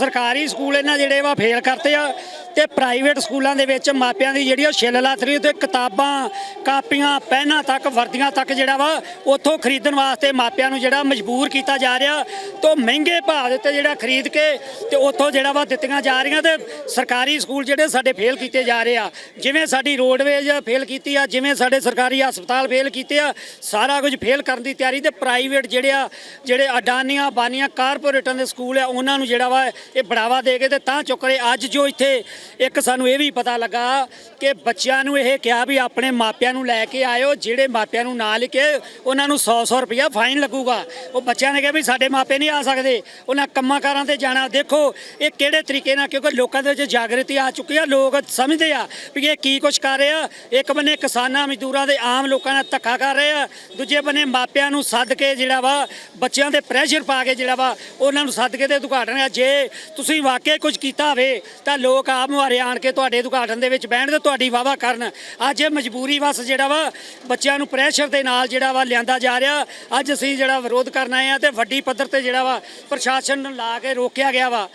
ਸਰਕਾਰੀ ਸਕੂਲ ਇਹਨਾਂ ਜਿਹੜੇ ਵਾ ਫੇਲ ਕਰਤੇ ਆ ਤੇ ਪ੍ਰਾਈਵੇਟ ਸਕੂਲਾਂ ਦੇ ਵਿੱਚ ਮਾਪਿਆਂ ਦੀ ਜਿਹੜੀ ਉਹ ਛਿੱਲ ਲੱਥ ਤੇ ਕਿਤਾਬਾਂ, ਕਾਪੀਆਂ, ਪੈਨਾਂ ਤੱਕ, ਵਰਦੀਆਂ ਤੱਕ ਜਿਹੜਾ ਵਾ ਉੱਥੋਂ ਖਰੀਦਣ ਵਾਸਤੇ ਮਾਪਿਆਂ ਨੂੰ ਜਿਹੜਾ ਮਜਬੂਰ ਕੀਤਾ ਜਾ ਰਿਹਾ ਤੋਂ ਮਹਿੰਗੇ ਭਾਅ ਦੇ ਉੱਤੇ ਜਿਹੜਾ ਖਰੀਦ ਕੇ ਤੇ ਉੱਥੋਂ ਜਿਹੜਾ ਵਾ ਦਿੱਤੀਆਂ ਜਾ ਰਹੀਆਂ ਤੇ ਸਰਕਾਰੀ ਸਕੂਲ ਜਿਹੜੇ ਸਾਡੇ ਫੇਲ ਕੀਤੇ ਜਾ ਰਹੇ ਆ। ਜਿਵੇਂ ਸਾਡੀ ਰੋਡਵੇਜ ਫੇਲ ਕੀਤੀ ਆ, ਜਿਵੇਂ ਸਾਡੇ ਸਰਕਾਰੀ ਹਸਪਤਾਲ ਫੇਲ ਕੀਤੇ ਆ, ਸਾਰਾ ਕੁਝ ਫੇਲ ਕਰਨ ਦੀ ਤਿਆਰੀ ਤੇ ਪ੍ਰਾਈਵੇਟ ਜਿਹੜੇ ਆ, ਜਿਹੜੇ ਅਡਾਨੀਆਂ, ਬਾਨੀਆਂ ਕਾਰਪੋਰੇਟਾਂ ਦੇ ਸਕੂਲ ਆ, ਉਹਨਾਂ ਨੂੰ ਜਿਹੜਾ ਵਾ ਇਹ ਬੜਾਵਾ ਦੇ ਕੇ ਤੇ ਤਾਂ ਚੁੱਕ ਰਹੇ। ਅੱਜ ਜੋ ਇੱਥੇ ਇੱਕ ਸਾਨੂੰ ਇਹ ਵੀ ਪਤਾ ਲੱਗਾ ਕਿ ਬੱਚਿਆਂ ਨੂੰ ਇਹ ਕਿਹਾ ਵੀ ਆਪਣੇ ਮਾਪਿਆਂ ਨੂੰ ਲੈ ਕੇ ਆਇਓ, ਜਿਹੜੇ ਮਾਪਿਆਂ ਨੂੰ ਨਾ ਲਿਖੇ, ਉਹਨਾਂ ਨੂੰ 100-100 ਰੁਪਇਆ ਫਾਈਨ ਲੱਗੂਗਾ। ਉਹ ਬੱਚਿਆਂ ਨੇ ਕਿਹਾ ਵੀ ਸਾਡੇ ਮਾਪੇ ਨਹੀਂ ਆ ਸਕਦੇ। ਉਹਨਾਂ ਕੰਮਾਂ ਕਾਰਾਂ ਤੇ ਜਾਣਾ। ਦੇਖੋ, ਇਹ ਕਿਹੜੇ ਤਰੀਕੇ ਨਾਲ, ਕਿਉਂਕਿ ਲੋਕਾਂ ਦੇ ਵਿੱਚ ਜਾਗਰਤੀ ਆ ਚੁੱਕੀ ਆ, ਲੋਕ ਸਮਝਦੇ ਆ ਵੀ ਇਹ ਕੀ ਕੁਛ ਕਰ ਰਹੇ ਆ। ਇੱਕ ਬੰਨੇ ਕਿਸਾਨਾਂ, ਮਜ਼ਦੂਰਾਂ ਦੇ ਆਮ ਲੋਕਾਂ ਨਾਲ ਧੱਕਾ ਕਰ ਰਹੇ ਆ। ਦੂਜੇ ਬੰਨੇ ਮਾਪਿਆਂ ਨੂੰ ਸੱਦ ਕੇ ਜਿਹੜਾ ਵਾ, ਬੱਚਿਆਂ ਦੇ ਪ੍ਰੈਸ਼ਰ ਪਾ ਕੇ ਜਿਹੜਾ ਵਾ, ਉਹਨਾਂ ਨੂੰ ਸੱਦ ਕੇ ਤੇ ਉਦਘਾਟਨ ਆ। ਜੇ ਤੁਸੀਂ ਵਾਕਿਆ ਕੁਝ ਕੀਤਾ ਹੋਵੇ, ਤਾਂ ਲੋਕ ਆਪ ਮੁਹਾਰੇ ਆਣ ਕੇ ਤੁਹਾਡੇ ਉਦਘਾਟਨ ਦੇ ਵਿੱਚ ਬਹਿਣ ਤੇ ਤੁਹਾਡੀ ਵਾਵਾ ਕਰਨ। ਅੱਜ ਇਹ ਮਜਬੂਰੀ ਵਸ ਜਿਹੜਾ ਵਾ, ਬੱਚਿਆਂ ਨੂੰ ਪ੍ਰੈਸ਼ਰ ਦੇ ਨਾਲ ਜਿਹੜਾ ਵਾ ਲਿਆਂਦਾ ਜਾ ਰਿਹਾ। ਅੱਜ ਅਸੀਂ ਜਿਹੜਾ ਵਿਰੋਧ ਕਰਨ ਆਏ ਆ ਤੇ ਵੱਡੀ ਪੱਧਰ ਤੇ ਜਿਹੜਾ ਵਾ ਪ੍ਰਸ਼ਾਸਨ ਨੂੰ ਲਾ ਕੇ ਰੋਕਿਆ ਗਿਆ ਵਾ।